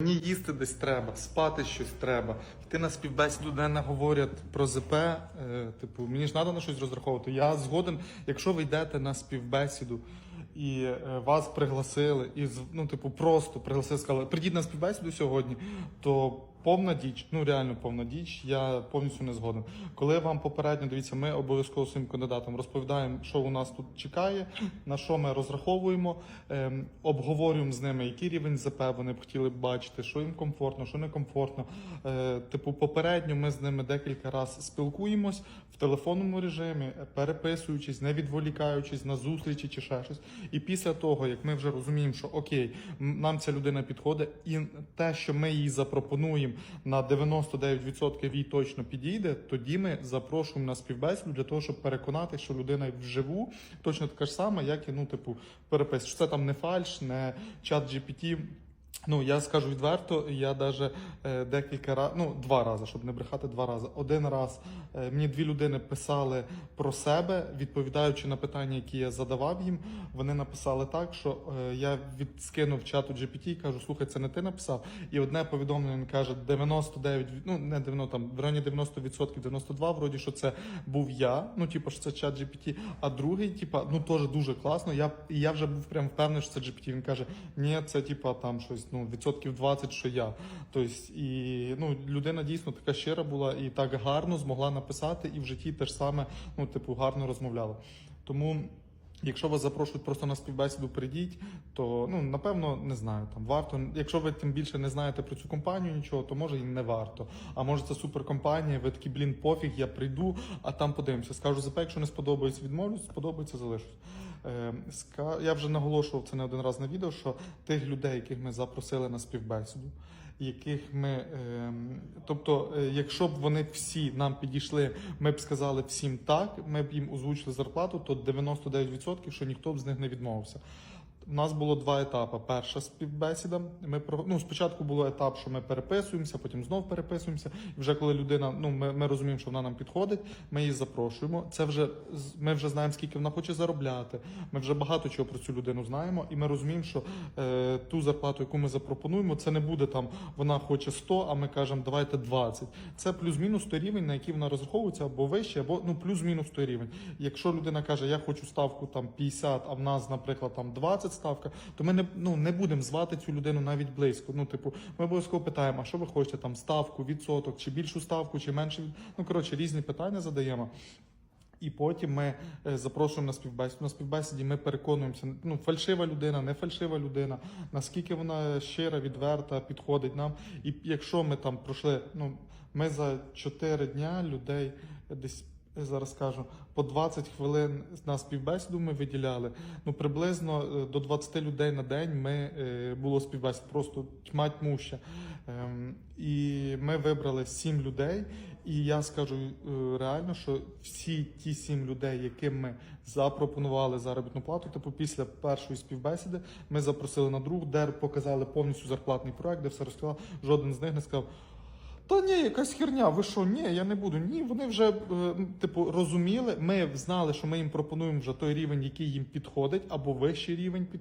Мені їсти десь треба, спати щось треба. Йти на співбесіду, де не говорять про ЗП. Е, типу, мені ж треба на щось розраховувати. Я згоден, якщо ви йдете на співбесіду і е, вас пригласили, і ну, типу, просто пригласили, сказали, прийдіть на співбесіду сьогодні, то повна діч, ну реально повна діч, я повністю не згоден. Коли вам попередньо дивіться, ми обов'язково своїм кандидатам розповідаємо, що у нас тут чекає, на що ми розраховуємо, ем, обговорюємо з ними, який рівень ЗП вони б хотіли б бачити, що їм комфортно, що не комфортно. Е, типу, попередньо ми з ними декілька разів спілкуємось в телефонному режимі, переписуючись, не відволікаючись на зустрічі чи ще щось. І після того, як ми вже розуміємо, що окей, нам ця людина підходить, і те, що ми їй запропонуємо на 99% їй точно підійде, тоді ми запрошуємо на співбесіду для того, щоб переконати, що людина вживу точно така ж сама, як і ну, типу, перепис. Що це там не фальш, не чат GPT. Ну, я скажу відверто, я даже е, декілька разів, ну, два рази, щоб не брехати, два рази. Один раз е, мені дві людини писали про себе, відповідаючи на питання, які я задавав їм. Вони написали так, що е, я відскинув чату GPT і кажу, слухай, це не ти написав. І одне повідомлення він каже 99, від- ну не 90, там в районі 90%, 92, вроді, що це був я. Ну, типу, що це чат GPT. А другий, типу, ну теж дуже класно. Я, я вже був прям впевнений, що це GPT. Він каже, ні, це типу там щось, ну, відсотків 20, що я. Тобто, і ну, людина дійсно така щира була і так гарно змогла написати, і в житті теж саме, ну, типу, гарно розмовляла. Тому. Якщо вас запрошують просто на співбесіду, прийдіть, то ну напевно не знаю. Там варто. Якщо ви тим більше не знаєте про цю компанію нічого, то може і не варто. А може це суперкомпанія, ви такі, блін, пофіг, я прийду, а там подивимося. Скажу ЗП, якщо не сподобається, відмовлюсь, сподобається, залишусь. Е. Я вже наголошував це не один раз на відео, що тих людей, яких ми запросили на співбесіду, яких ми, ем, тобто, е, якщо б вони всі нам підійшли, ми б сказали всім так, ми б їм озвучили зарплату, то 99%, що ніхто б з них не відмовився. У нас було два етапи. Перша співбесіда. Ми про ну спочатку було етап, що ми переписуємося, потім знов переписуємося. І вже коли людина, ну ми, ми розуміємо, що вона нам підходить, ми її запрошуємо. Це вже ми вже знаємо, скільки вона хоче заробляти. Ми вже багато чого про цю людину знаємо, і ми розуміємо, що е, ту зарплату, яку ми запропонуємо, це не буде там. Вона хоче 100, а ми кажемо, давайте 20. Це плюс-мінус той рівень, на який вона розраховується, або вище, або ну плюс-мінус той рівень. Якщо людина каже, я хочу ставку там 50, а в нас, наприклад, там 20 ставка, то ми не ну не будемо звати цю людину навіть близько. Ну, типу, ми обов'язково питаємо, а що ви хочете там ставку, відсоток, чи більшу ставку, чи менше. Ну коротше, різні питання задаємо. І потім ми е, запрошуємо на співбесіду. На співбесіді ми переконуємося, ну фальшива людина, не фальшива людина, наскільки вона щира, відверта, підходить нам. І якщо ми там пройшли, ну ми за 4 дня людей десь. Я зараз скажу, по 20 хвилин на співбесіду ми виділяли. Ну приблизно е, до 20 людей на день ми е, було співбесід, просто тьма тьмуща. Ем, і ми вибрали 7 людей. І я скажу е, реально, що всі ті 7 людей, яким ми запропонували заробітну плату, типу після першої співбесіди, ми запросили на друг, де показали повністю зарплатний проект, де все розказали. Жоден з них не сказав. Та ні, якась херня, ви що, ні, я не буду. Ні, вони вже е, типу розуміли. Ми знали, що ми їм пропонуємо вже той рівень, який їм підходить, або вищий рівень під.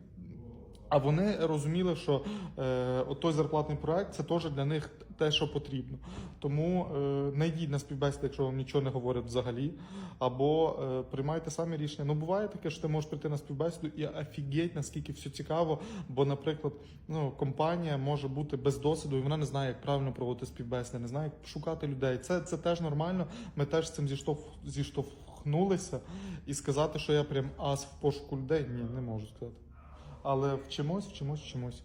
А вони розуміли, що е, той зарплатний проект це теж для них те, що потрібно. Тому е, не йдіть на співбесіди, якщо вам нічого не говорять взагалі, або е, приймайте самі рішення. Ну буває таке, що ти можеш прийти на співбесіду і офігеть, наскільки все цікаво. Бо, наприклад, ну компанія може бути без досвіду, і вона не знає, як правильно проводити співбесіди, не знає, як шукати людей. Це, це теж нормально. Ми теж з цим зіштовх, зіштовхнулися, і сказати, що я прям ас в пошуку людей, ні, не можу сказати. Але вчимось, вчимось, вчимось.